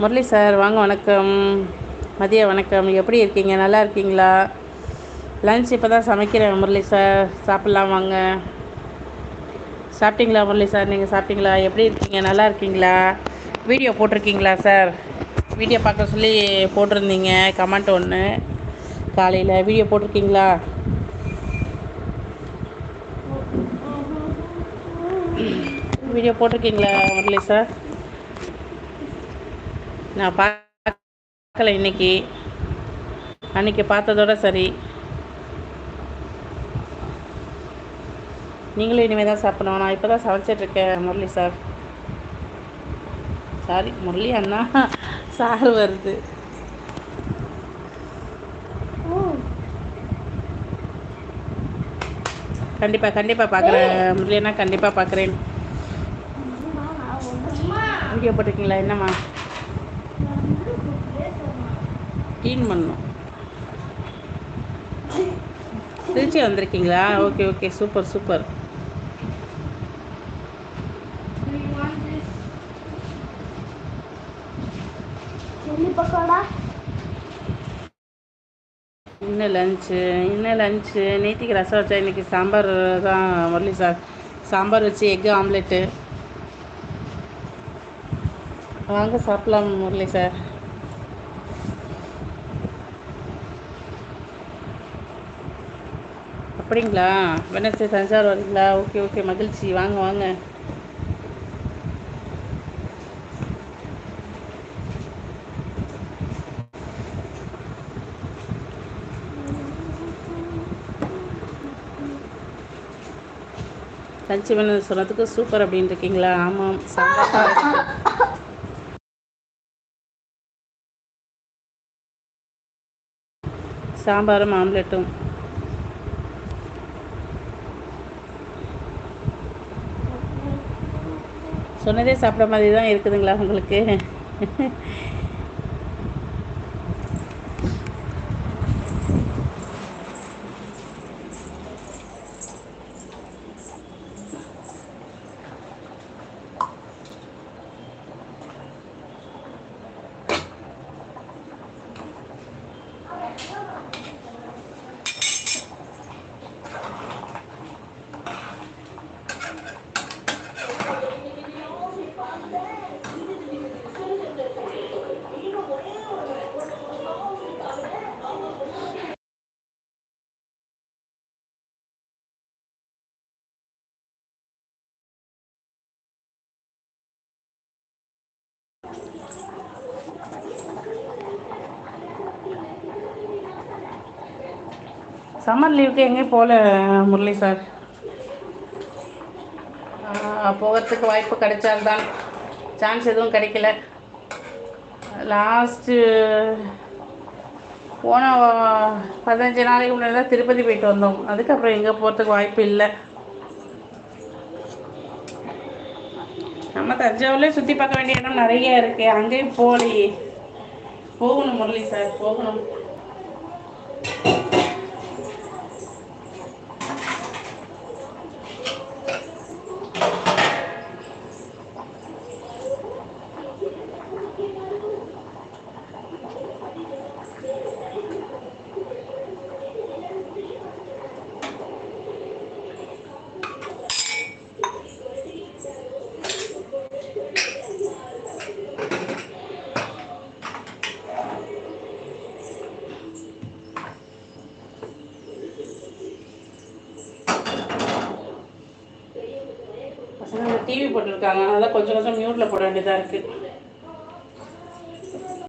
Murali sir வாங்க வணக்கம். மதிய வணக்கம். எப்படி இருக்கீங்க? நல்லா இருக்கீங்களா? லன்ச் இப்போ தான் சமைக்கிறேன் முரளி சார். சாப்பிட்லாம் வாங்க. சாப்பிட்டீங்களா முரளி சார்? நீங்கள் சாப்பிட்டீங்களா? எப்படி இருக்கீங்க? நல்லா இருக்கீங்களா? வீடியோ போட்டிருக்கீங்களா சார்? வீடியோ பார்க்க சொல்லி போட்டிருந்தீங்க கமெண்ட் ஒன்று காலையில் வீடியோ போட்டிருக்கீங்களா? வீடியோ போட்டிருக்கீங்களா முரளி சார்? நான் பார்க்கல இன்னைக்கு. அன்னைக்கு பார்த்ததோட சரி. நீங்களும் இனிமேல் தான் சாப்பிடணும். நான் இப்போ தான் சமைச்சிட்ருக்கேன் முரளி சார். சாரி முரளி அண்ணா. சார் வருது. கண்டிப்பாக கண்டிப்பாக பார்க்குறேன் முரளி அண்ணா கண்டிப்பாக பார்க்குறேன் வீடியோ போட்டிருக்கீங்களா? என்னம்மா? க்ளீன் பண்ணணும். திருச்சி வந்திருக்கீங்களா? ஓகே ஓகே சூப்பர் சூப்பர் இன்னும் லஞ்சு இன்னும் லஞ்சு நேத்திக்கு ரசம் வச்சா இன்னைக்கு சாம்பார் தான் முரளி சார். சாம்பார் வச்சு எக்கு ஆம்லெட்டு வாங்க சாப்பிடலாம் முரளி சார். அப்படிங்களா? வெனஸ்டே தஞ்சாவூர் வரீங்களா? ஓகே ஓகே மகிழ்ச்சி. வாங்க வாங்க. லஞ்சு வேணும் சொன்னதுக்கு சூப்பர் அப்படின்னு இருக்கீங்களா? ஆமாம் சாம்பார் சாம்பாரும் ஆம்லெட்டும். சொன்னதே சாப்பிட்ற மாதிரி தான் இருக்குதுங்களா உங்களுக்கு? சம்மர் லீவுக்கு எங்கேயும் போகல முரளி சார் போகிறதுக்கு வாய்ப்பு கிடைச்சால்தான். சான்ஸ் எதுவும் கிடைக்கல. லாஸ்ட்டு போன பதினஞ்சு நாளைக்கு முன்னாடி தான் திருப்பதி போயிட்டு வந்தோம். அதுக்கப்புறம் எங்கே போகிறதுக்கு வாய்ப்பு இல்லை. நம்ம தஞ்சாவூர்லேயே சுற்றி பார்க்க வேண்டிய இடம் நிறைய இருக்கு. அங்கேயும் போகலையே போகணும் முரளி சார் போகணும். டிவி போட்டிருக்காங்க அதனால கொஞ்சம் கொஞ்சம் மியூட்டில் போட வேண்டியதாக இருக்குது